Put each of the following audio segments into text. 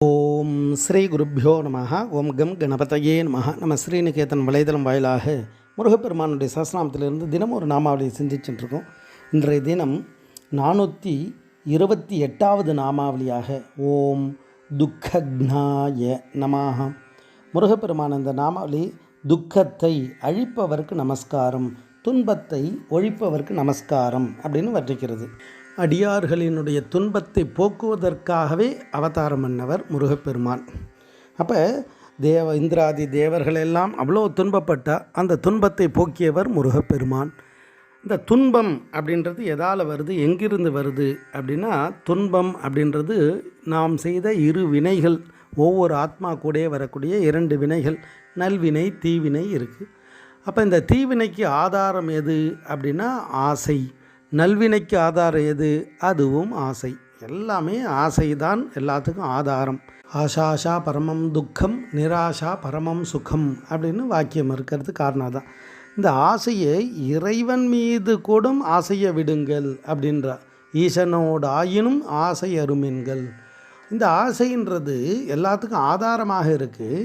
ஓம் ஸ்ரீ குருப்பியோ நம ஓம் கம் கணபதையே நம நம்ம ஸ்ரீநிகேதன் வலைதளம் வாயிலாக முருகப்பெருமானுடைய சஸ்நாமத்திலிருந்து தினம் ஒரு நாமாவளியை சிந்திச்சுட்டுருக்கோம். இன்றைய தினம் நானூற்றி இருபத்தி எட்டாவது நாமாவளியாக ஓம் துக்கக்னாய நமாக முருகப்பெருமான் இந்த நாமாவளி துக்கத்தை அழிப்பவருக்கு நமஸ்காரம் துன்பத்தை ஒழிப்பவருக்கு நமஸ்காரம் அப்படின்னு வர்ணிக்கிறது. அடியார்களினுடைய துன்பத்தை போக்குவதற்காகவே அவதாரம் பண்ணவர் முருகப்பெருமான். அப்போ தேவ இந்திராதி தேவர்கள் எல்லாம் அவ்வளோ துன்பப்பட்டால் அந்த துன்பத்தை போக்கியவர் முருகப்பெருமான். இந்த துன்பம் அப்படின்றது எதால் வருது எங்கிருந்து வருது அப்படின்னா துன்பம் அப்படின்றது நாம் செய்த இரு வினைகள். ஒவ்வொரு ஆத்மா கூடயே வரக்கூடிய இரண்டு வினைகள் நல்வினை தீவினை இருக்குது அப்போ இந்த தீவினைக்கு ஆதாரம் எது அப்படின்னா ஆசை. நல்வினைக்கு ஆதாரம் எது? அதுவும் ஆசை. எல்லாமே ஆசை தான் எல்லாத்துக்கும் ஆதாரம். ஆஷாஷா பரமம் துக்கம் நிராஷா பரமம் சுகம் அப்படின்னு வாக்கியம் இருக்கிறது காரணம் தான் இந்த ஆசையை இறைவன் மீது கூடும் ஆசையை விடுங்கள் அப்படின்றார். ஈசனோடு ஆயினும் ஆசை அருமென்கள். இந்த ஆசைன்றது எல்லாத்துக்கும் ஆதாரமாக இருக்குது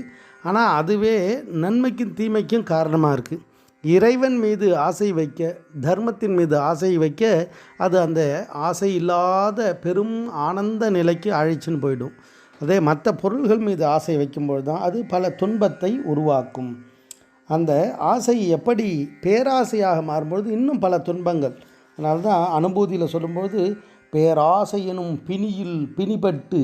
ஆனால் அதுவே நன்மைக்கும் தீமைக்கும் காரணமாக இருக்குது இறைவன் மீது ஆசை வைக்க தர்மத்தின் மீது ஆசை வைக்க அது அந்த ஆசை இல்லாத பெரும் ஆனந்த நிலைக்கு அழைச்சின்னு போயிடும். அதே மற்ற பொருள்கள் மீது ஆசை வைக்கும்போது தான் அது பல துன்பத்தை உருவாக்கும். அந்த ஆசை எப்படி பேராசையாக மாறும்பொழுது இன்னும் பல துன்பங்கள். அதனால தான் அனுபூதியில் சொல்லும்பொழுது பேராசை எனும் பிணியில் பிணிபட்டு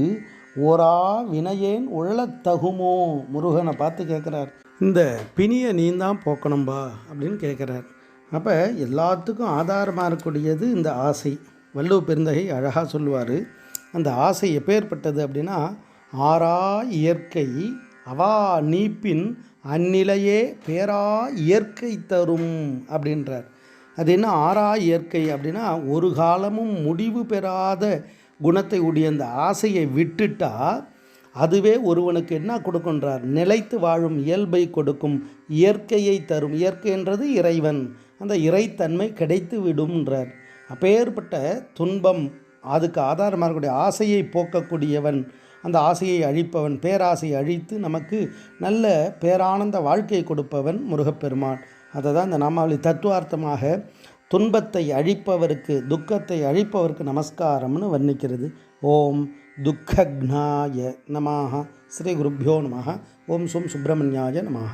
ஓரா வினையேன் உழலத் தகுமோ? முருகனை பார்த்து கேட்குறார். இந்த பிணியை நீ தான் போக்கணும்பா அப்படின்னு கேட்குறார். அப்போ எல்லாத்துக்கும் ஆதாரமாக இருக்கக்கூடியது இந்த ஆசை. வள்ளுவ பெருந்தகை அழகாக சொல்லுவார் அந்த ஆசை எப்பேற்பட்டது அப்படின்னா ஆறா இயற்கை அவா நீப்பின் அந்நிலையே பேரா இயற்கை தரும் அப்படின்றார். அது என்ன? ஆறா இயற்கை அப்படின்னா ஒரு காலமும் முடிவு பெறாத குணத்தை உடைய அந்த ஆசையை விட்டுட்டா அதுவே ஒருவனுக்கு என்ன கொடுக்கின்றார்? நிலைத்து வாழும் இயல்பை கொடுக்கும். இயற்கையை தரும். இயற்கைன்றது இறைவன். அந்த இறைத்தன்மை கிடைத்து விடும்ன்றார் அப்பேற்பட்ட துன்பம் அதுக்கு ஆதாரமாக இருக்கக்கூடிய ஆசையை போக்கக்கூடியவன் அந்த ஆசையை அழிப்பவன் பேராசையை அழித்து நமக்கு நல்ல பேரானந்த வாழ்க்கையை கொடுப்பவன் முருகப்பெருமான். அதை தான் இந்த நாமாவளி தத்துவார்த்தமாக துன்பத்தை அழிப்பவருக்கு துக்கத்தை அழிப்பவருக்கு நமஸ்காரம்னு வர்ணிக்கிறது. ஓம் துக்கக்னாய நமாக ஸ்ரீ குருப்பியோ நமாக ஓம் சும் சுப்பிரமணியாய நமாக